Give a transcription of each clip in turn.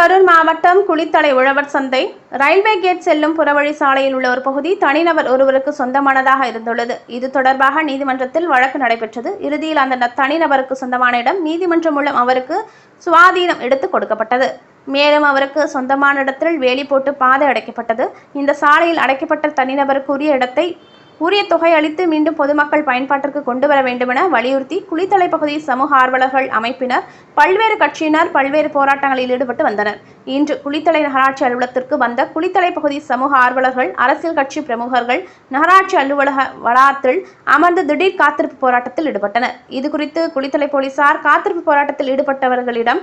கரூர் மாவட்டம் குளித்தலை உழவர் சந்தை. ரயில்வே கேட் செல்லும் புறவழி சாலையில் உள்ள ஒரு பகுதி தனிநபர் ஒருவருக்கு சொந்தமானதாக இருந்துள்ளது. இது தொடர்பாக நீதிமன்றத்தில் வழக்கு நடைபெற்றது. இறுதியில் அந்த தனிநபருக்கு சொந்தமான இடம் நீதிமன்றம் மூலம் அவருக்கு சுவாதீனம் எடுத்து கொடுக்கப்பட்டது. மேலும் அவருக்கு சொந்தமான இடத்தில் வேலி போட்டு பாதை அடைக்கப்பட்டது. இந்த சாலையில் அடைக்கப்பட்ட தனிநபருக்கு உரிய இடத்தை உரிய தொகை அளித்து மீண்டும் பொதுமக்கள் பயன்பாட்டிற்கு கொண்டு வர வேண்டுமென வலியுறுத்தி குளித்தலை பகுதி சமூக ஆர்வலர்கள் அமைப்பினர் பல்வேறு கட்சியினர் பல்வேறு போராட்டங்களில் ஈடுபட்டு வந்தனர். இன்று குளித்தலை நகராட்சி அலுவலகத்திற்கு வந்த குளித்தலை பகுதி சமூக ஆர்வலர்கள் அரசியல் கட்சி பிரமுகர்கள் நகராட்சி அலுவலக வளாகத்தில் அமர்ந்து திடீர் காத்திருப்பு போராட்டத்தில் ஈடுபட்டனர். இதுகுறித்து குளித்தலை போலீசார் காத்திருப்பு போராட்டத்தில் ஈடுபட்டவர்களிடம்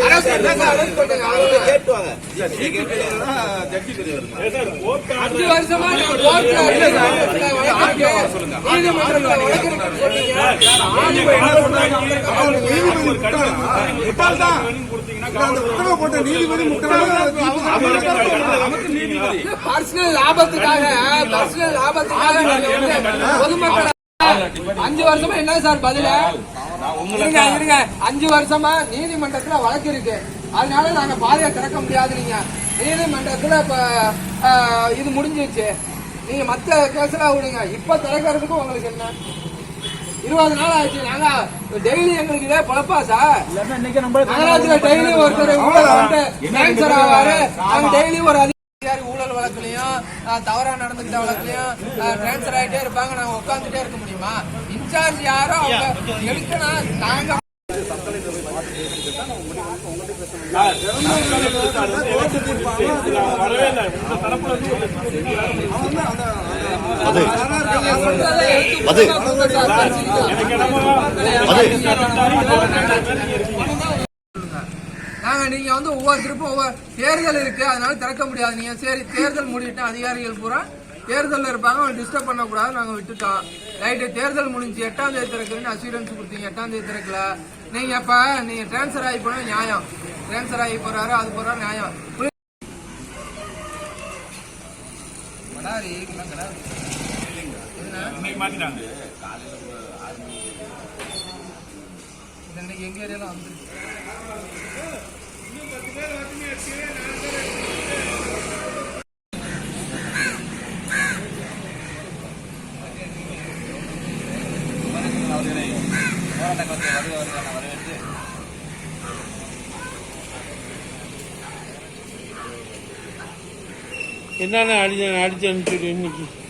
சார் அஞ்சு வருஷமா பர்சனல் லாபத்துக்காக பர்சனல் லாபத்துக்காக அஞ்சு வருஷமா என்ன சார் பதில? இருங்க இருங்க. அஞ்சு வருஷமா நீதிமன்றத்துல வழக்கு இருக்கு. அதனால நாங்க பாதையை திறக்க முடியாது நீங்க நீதிமன்றத்துல இப்ப இது முடிஞ்சிருச்சு. நீங்க மத்த கேஸ்ல விடுங்க. இப்ப திறக்கிறதுக்கு உங்களுக்கு என்ன? இருபது நாள் ஆச்சு. நாங்க டெய்லி எங்களுக்கு இதே பொழப்பா சார். நகராட்சியில டெய்லி ஒருத்தர் ஆவாரு. நாங்க டெய்லி ஒரு வழக்குலயும் அஹ், தவறா நடந்துக்கிட்ட வழக்குலயும் டிரான்ஸ்பர் ஆயிட்டே இருப்பாங்க. நாங்க உட்காந்துட்டே இருக்க முடியுமா? இன்சார்ஜ் யாரோ அவங்க எடுக்கணும் நாங்க அது. எடுத்து அது. சார், நாங்க வந்து ஒவ்வொரு திருப்பும் ஒவ்வொரு தேர்தல் இருக்கு. அதனால திறக்க முடியாது. நீங்க சரி தேர்தல் முடிவிட்டு அதிகாரிகள் பூரா தேர்தல்ல இருப்பாங்க. அவங்க டிஸ்டர்ப் பண்ணக்கூடாது நாங்க விட்டுட்டோம். ரைட்டு தேர்தல் முடிஞ்சு எட்டாம் தேதி திறக்கிறேன்னு அசூரன்ஸ் கொடுத்தீங்க. எட்டாம் தேதி திறக்கல. நீங்க இப்ப நீங்க டிரான்ஸ்ஃபர் ஆகி போனா நியாயம். டிரான்ஸ்ஃபர் ஆகி போறாரு அது போறாரு நியாயம்? கடாரி, இதெல்லாம் கடாரி. என்ன? இது இன்னைக்கு என்னென்ன அடிச்சு அடிச்சு அனுப்பிச்சு இன்னைக்கு